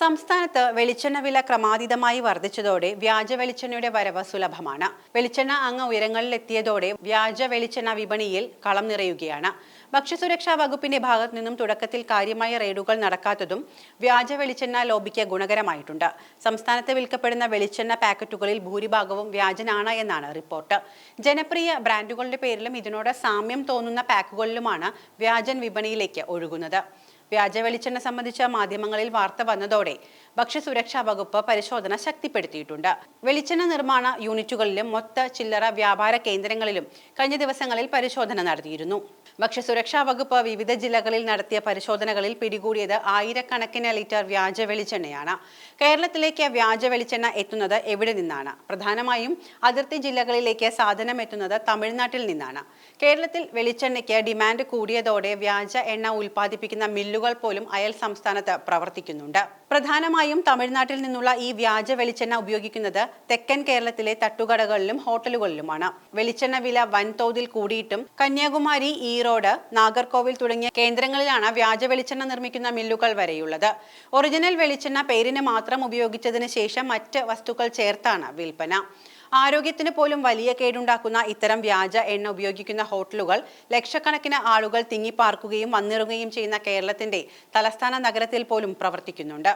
സംസ്ഥാനത്ത് വെളിച്ചെണ്ണ വില ക്രമാതീതമായി വർദ്ധിച്ചതോടെ വ്യാജ വെളിച്ചെണ്ണയുടെ വരവ് സുലഭമാണ്. വെളിച്ചെണ്ണ അങ്ങ് ഉയരങ്ങളിലെത്തിയതോടെ വ്യാജ വെളിച്ചെണ്ണ വിപണിയിൽ കളം നിറയുകയാണ്. ഭക്ഷ്യസുരക്ഷാ വകുപ്പിന്റെ ഭാഗത്തു നിന്നും തുടക്കത്തിൽ കാര്യമായ റെയ്ഡുകൾ നടക്കാത്തതും വ്യാജ വെളിച്ചെണ്ണ ലോബിക്ക് ഗുണകരമായിട്ടുണ്ട്. സംസ്ഥാനത്ത് വിൽക്കപ്പെടുന്ന വെളിച്ചെണ്ണ പാക്കറ്റുകളിൽ ഭൂരിഭാഗവും വ്യാജനാണ് എന്നാണ് റിപ്പോർട്ട്. ജനപ്രിയ ബ്രാൻഡുകളുടെ പേരിലും ഇതിനോട് സാമ്യം തോന്നുന്ന പാക്കുകളിലുമാണ് വ്യാജൻ വിപണിയിലേക്ക് ഒഴുകുന്നത്. വ്യാജ വെളിച്ചെണ്ണ സംബന്ധിച്ച മാധ്യമങ്ങളിൽ വാർത്ത വന്നതോടെ ഭക്ഷ്യസുരക്ഷാ വകുപ്പ് പരിശോധന ശക്തിപ്പെടുത്തിയിട്ടുണ്ട്. വെളിച്ചെണ്ണ നിർമ്മാണ യൂണിറ്റുകളിലും മൊത്ത ചില്ലറ വ്യാപാര കേന്ദ്രങ്ങളിലും കഴിഞ്ഞ ദിവസങ്ങളിൽ പരിശോധന നടത്തിയിരുന്നു. ഭക്ഷ്യസുരക്ഷാ വകുപ്പ് വിവിധ ജില്ലകളിൽ നടത്തിയ പരിശോധനകളിൽ പിടികൂടിയത് ആയിരക്കണക്കിന് ലിറ്റർ വ്യാജ വെളിച്ചെണ്ണയാണ്. കേരളത്തിലേക്ക് വ്യാജ വെളിച്ചെണ്ണ എത്തുന്നത് എവിടെ നിന്നാണ്? പ്രധാനമായും അതിർത്തി ജില്ലകളിലേക്ക് സാധനം എത്തുന്നത് തമിഴ്നാട്ടിൽ നിന്നാണ്. കേരളത്തിൽ വെളിച്ചെണ്ണയ്ക്ക് ഡിമാൻഡ് കൂടിയതോടെ വ്യാജ എണ്ണ ഉൽപ്പാദിപ്പിക്കുന്ന മില്ലുകൾ പോലും അയൽ സംസ്ഥാനത്ത് പ്രവർത്തിക്കുന്നുണ്ട്. പ്രധാനമായും തമിഴ്നാട്ടിൽ നിന്നുള്ള ഈ വ്യാജ വെളിച്ചെണ്ണ ഉപയോഗിക്കുന്നത് തെക്കൻ കേരളത്തിലെ തട്ടുകടകളിലും ഹോട്ടലുകളിലുമാണ്. വെളിച്ചെണ്ണ വില വൻതോതിൽ കൂടിയിട്ടും കന്യാകുമാരി ഈറോഡ് നാഗർകോവിൽ തുടങ്ങിയ കേന്ദ്രങ്ങളിലാണ് വ്യാജ വെളിച്ചെണ്ണ നിർമ്മിക്കുന്ന മില്ലുകൾ വരെയുള്ളത്. ഒറിജിനൽ വെളിച്ചെണ്ണ പേരിന് മാത്രം ഉപയോഗിച്ചതിന് ശേഷം മറ്റ് വസ്തുക്കൾ ചേർത്താണ് വിൽപ്പന. ആരോഗ്യത്തിന് പോലും വലിയ കേടുണ്ടാക്കുന്ന ഇത്തരം വ്യാജ എണ്ണ ഉപയോഗിക്കുന്ന ഹോട്ടലുകൾ ലക്ഷക്കണക്കിന് ആളുകൾ തിങ്ങിപ്പാർക്കുകയും വന്നിറങ്ങുകയും ചെയ്യുന്ന കേരളത്തിന്റെ തലസ്ഥാന നഗരത്തിൽ പോലും പ്രവർത്തിക്കുന്നുണ്ട്.